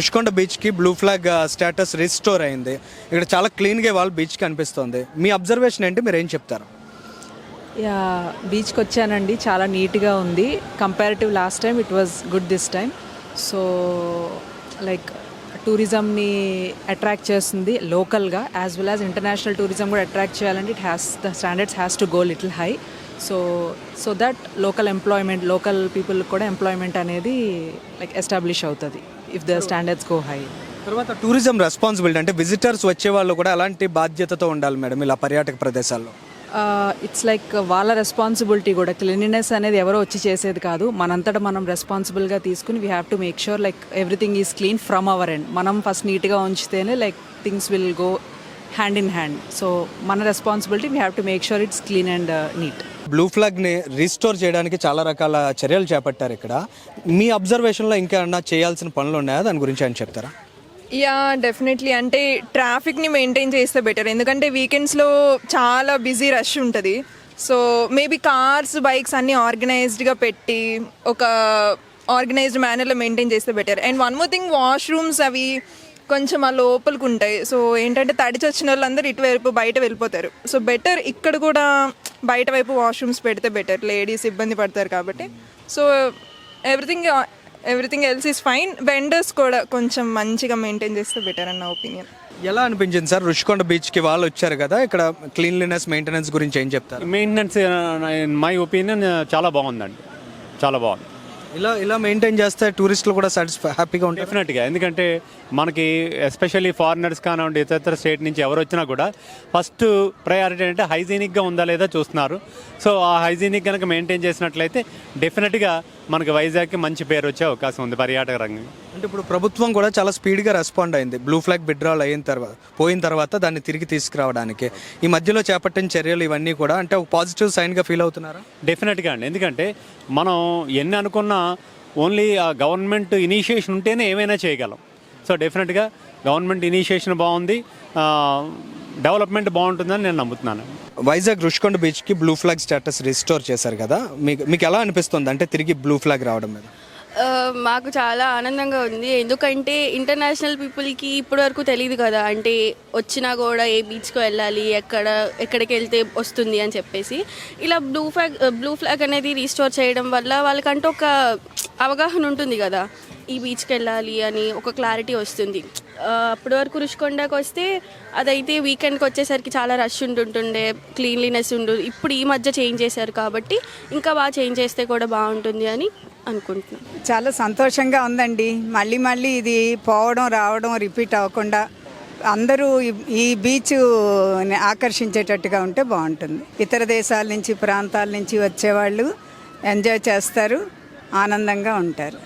రుషికొండ బీచ్కి blue flag status restore అయింది. ఇక్కడ చాలా క్లీన్గా వాళ్ళ బీచ్ కనిపిస్తుంది. మీ అబ్జర్వేషన్ ఏంటి? మీరు ఏం చెప్తారు? యా బీచ్కి వచ్చానండి చాలా నీట్గా ఉంది. Comparative last time it was good this time so like టూరిజంని attract చేస్తుంది లోకల్గా as well as international tourism కూడా అట్రాక్ట్ చేయాలంటే it has the standards has to go little high so so that local employment local people కూడా employment అనేది like establish అవుతుంది if the standards go high తర్వాత tourism responsibility అంటే visitors వచ్చే వాళ్ళు కూడా అలాంటి బాధ్యతతో ఉండాలి మేడం ఇలా పర్యాటక ప్రదేశాల్లో. ఇట్స్ లైక్ వాళ్ళ రెస్పాన్సిబిలిటీ కూడా క్లీనినెస్ అనేది ఎవరో వచ్చి చేసేది కాదు. మనంతటా మనం రెస్పాన్సిబుల్గా తీసుకుని we have to make sure like everything is clean from our end మనం ఫస్ట్ నీట్గా ఉంచితేనే like things will go hand in hand so మన responsibility we have to make sure it's clean and neat blue ఫ్లాగ్ని restore చేయడానికి చాలా రకాల చర్యలు చేపట్టారు ఇక్కడ. మీ అబ్జర్వేషన్లో ఇంకా ఏమన్నా చేయాల్సిన పనులు ఉన్నాయా? దాని గురించి ఆయన చెప్తారా? యా డెఫినెట్లీ అంటే ట్రాఫిక్ని మెయింటైన్ చేస్తే బెటర్ ఎందుకంటే వీకెండ్స్లో చాలా బిజీ రష్ ఉంటుంది. సో మేబీ కార్స్ బైక్స్ అన్నీ ఆర్గనైజ్డ్గా పెట్టి ఒక ఆర్గనైజ్డ్ మేనర్లో మెయింటైన్ చేస్తే better and one more thing washrooms అవి కొంచెం ఆ లోపలికి ఉంటాయి సో ఏంటంటే తడిచి వచ్చిన వాళ్ళందరూ ఇటువైపు బయట వెళ్ళిపోతారు సో బెటర్ ఇక్కడ కూడా బయట వైపు వాష్రూమ్స్ పెడితే బెటర్ లేడీస్ ఇబ్బంది పడతారు కాబట్టి so everything everything else is fine vendors కూడా కొంచెం మంచిగా మెయింటైన్ చేస్తే బెటర్ అన్న ఒపీనియన్ ఎలా అనిపించింది సార్ రుషికొండ బీచ్కి వాళ్ళు వచ్చారు కదా ఇక్కడ క్లీన్లీనెస్ మెయింటెనెన్స్ గురించి ఏం చెప్తారు మెయింటెనెన్స్ ఇన్ మై ఒపీనియన్ చాలా బాగుందండి చాలా బాగుంది ఇలా ఇలా మెయింటైన్ చేస్తే టూరిస్టులు కూడా సాటిస్ఫై హ్యాపీగా ఉంటారు. డెఫినెట్గా ఎందుకంటే మనకి ఎస్పెషల్లీ ఫారినర్స్ కానివ్వండి ఇతర స్టేట్ నుంచి ఎవరు వచ్చినా కూడా ఫస్ట్ ప్రయారిటీ అంటే హైజీనిక్గా ఉందా లేదా చూస్తున్నారు. సో ఆ హైజీనిక్ కనుక మెయింటైన్ చేసినట్లయితే డెఫినెట్గా మనకి వైజాగ్కి మంచి పేరు వచ్చే అవకాశం ఉంది పర్యాటక రంగం అంటే ఇప్పుడు ప్రభుత్వం కూడా చాలా స్పీడ్గా రెస్పాండ్ అయింది. బ్లూ ఫ్లాగ్ విడ్రాల్ అయిన తర్వాత పోయిన తర్వాత దాన్ని తిరిగి తీసుకురావడానికి. ఈ మధ్యలో చేపట్టిన చర్యలు ఇవన్నీ కూడా అంటే ఒక పాజిటివ్ సైన్గా ఫీల్ అవుతున్నారా? డెఫినెట్గా అండి. ఎందుకంటే మనం ఎన్ని అనుకున్నా ఓన్లీ ఆ గవర్నమెంట్ ఇనిషియేషన్ ఉంటేనే ఏమైనా చేయగలం. సో డెఫినెట్గా గవర్నమెంట్ ఇనిషియేషన్ బాగుంది. డెవలప్మెంట్ బాగుంటుందని నేను నమ్ముతున్నాను. వైజాగ్ రుషికొండ బీచ్కి బ్లూ ఫ్లాగ్ స్టేటస్ రిస్టోర్ చేశారు కదా. మీకు మీకు ఎలా అనిపిస్తుంది? అంటే తిరిగి బ్లూ ఫ్లాగ్ రావడం మీద. మాకు చాలా ఆనందంగా ఉంది. ఎందుకంటే ఇంటర్నేషనల్ పీపుల్కి ఇప్పటి వరకు తెలియదు కదా. అంటే వచ్చినా కూడా ఏ బీచ్కి వెళ్ళాలి ఎక్కడ ఎక్కడికి వెళ్తే వస్తుంది అని చెప్పేసి. ఇలా బ్లూ ఫ్లాగ్ బ్లూ ఫ్లాగ్ అనేది రీస్టోర్ చేయడం వల్ల వాళ్ళకంటూ ఒక అవగాహన ఉంటుంది కదా. ఈ బీచ్కి వెళ్ళాలి అని ఒక క్లారిటీ వస్తుంది. అప్పటి వరకు రుషికొండకు వస్తే అదైతే వీకెండ్కి వచ్చేసరికి చాలా రష్ ఉంటుంటుండే క్లీన్లీనెస్ ఉండు ఇప్పుడు ఈ మధ్య చేంజ్ చేశారు కాబట్టి ఇంకా బాగా చేంజ్ చేస్తే కూడా బాగుంటుంది అని అనుకుంటున్నాను. చాలా సంతోషంగా ఉందండి. మళ్ళీ మళ్ళీ ఇది పోవడం రావడం రిపీట్ అవ్వకుండా అందరూ ఈ- ఈ బీచ్ ఆకర్షించేటట్టుగా ఉంటే బాగుంటుంది. ఇతర దేశాల నుంచి ప్రాంతాల నుంచి వచ్చేవాళ్ళు ఎంజాయ్ చేస్తారు ఆనందంగా ఉంటారు.